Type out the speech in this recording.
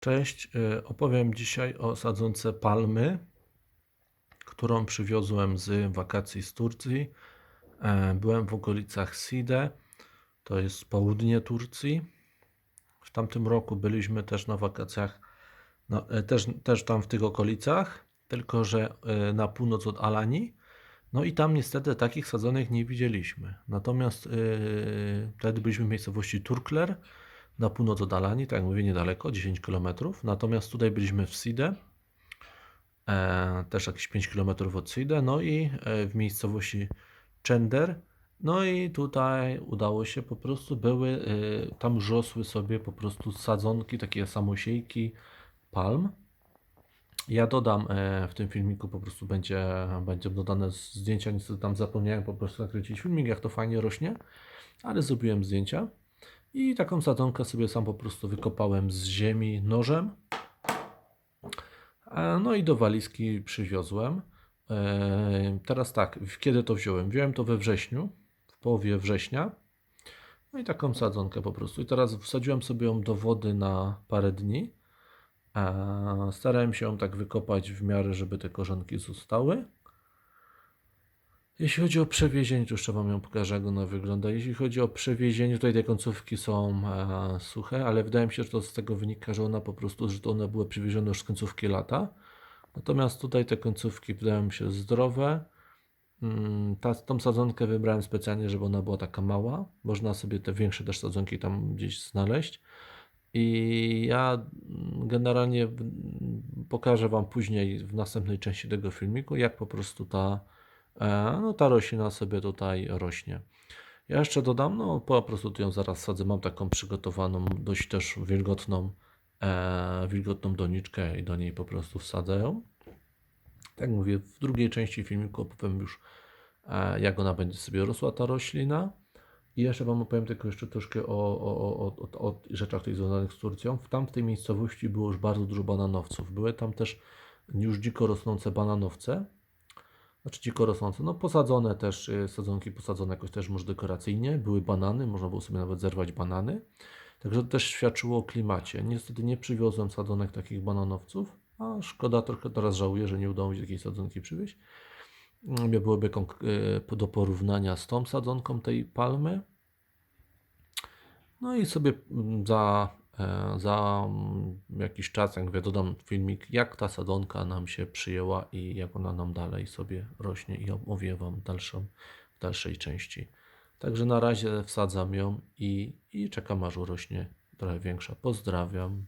Cześć, y, opowiem dzisiaj o sadzonce palmy, którą przywiozłem z wakacji z Turcji. E, Byłem w okolicach Side, to jest południe Turcji. W tamtym roku byliśmy też na wakacjach, no, e, też, też tam w tych okolicach, tylko że e, na północ od Alani. No i tam niestety takich sadzonek nie widzieliśmy. Natomiast yy, wtedy byliśmy w miejscowości Turkler, na północ od Alani, tak jak mówię, niedaleko, 10 km. Natomiast tutaj byliśmy w Side, e, też jakieś 5 km od Side, no i e, w miejscowości Chender. No i tutaj udało się, po prostu były, e, tam rosły sobie po prostu sadzonki, takie samosiejki palm. Ja dodam e, w tym filmiku, po prostu będzie, będzie dodane zdjęcia, niestety tam zapomniałem po prostu nakręcić filmik, jak to fajnie rośnie, ale zrobiłem zdjęcia. I taką sadzonkę sobie sam po prostu wykopałem z ziemi nożem. E, No i do walizki przywiozłem. E, Teraz tak, kiedy to wziąłem? Wziąłem to we wrześniu, w połowie września. No i taką sadzonkę po prostu. I teraz wsadziłem sobie ją do wody na parę dni. E, Starałem się ją tak wykopać w miarę, żeby te korzonki zostały. Jeśli chodzi o przewiezienie, to jeszcze Wam ją pokażę, jak ona wygląda. Jeśli chodzi o przewiezienie, tutaj te końcówki są e, suche, ale wydaje mi się, że to z tego wynika, że ona po prostu, że one były przywiezione już z końcówki lata. Natomiast tutaj te końcówki wydają mi się zdrowe. Mm, Ta, tą sadzonkę wybrałem specjalnie, żeby ona była taka mała. Można sobie te większe też sadzonki tam gdzieś znaleźć. I ja mm, generalnie mm, pokażę Wam później w następnej części tego filmiku, jak po prostu ta, no, ta roślina sobie tutaj rośnie. Ja jeszcze dodam, no po prostu tu ją zaraz sadzę. Mam taką przygotowaną, dość też wilgotną, e, wilgotną doniczkę i do niej po prostu wsadzę ją. Tak mówię, w drugiej części filmiku opowiem już, e, jak ona będzie sobie rosła, ta roślina. I jeszcze Wam opowiem tylko jeszcze troszkę o, o, o, o, o rzeczach tych związanych z Turcją. W tamtej miejscowości było już bardzo dużo bananowców. Były tam też już dziko rosnące bananowce. Znaczy dziko rosnące, no posadzone też, y, sadzonki posadzone jakoś też może dekoracyjnie. Były banany, można było sobie nawet zerwać banany. Także to też świadczyło o klimacie. Niestety nie przywiozłem sadzonek takich bananowców, a szkoda, trochę teraz żałuję, że nie udało mi się takiej sadzonki przywieźć. Byłoby y, do porównania z tą sadzonką tej palmy. No i sobie mm, za, za mm, jakiś czas, jak mówię, dodam filmik, jak ta sadzonka nam się przyjęła i jak ona nam dalej sobie rośnie i omówię Wam dalszą, w dalszej części. Także na razie wsadzam ją i, i czekam aż urośnie trochę większa. Pozdrawiam.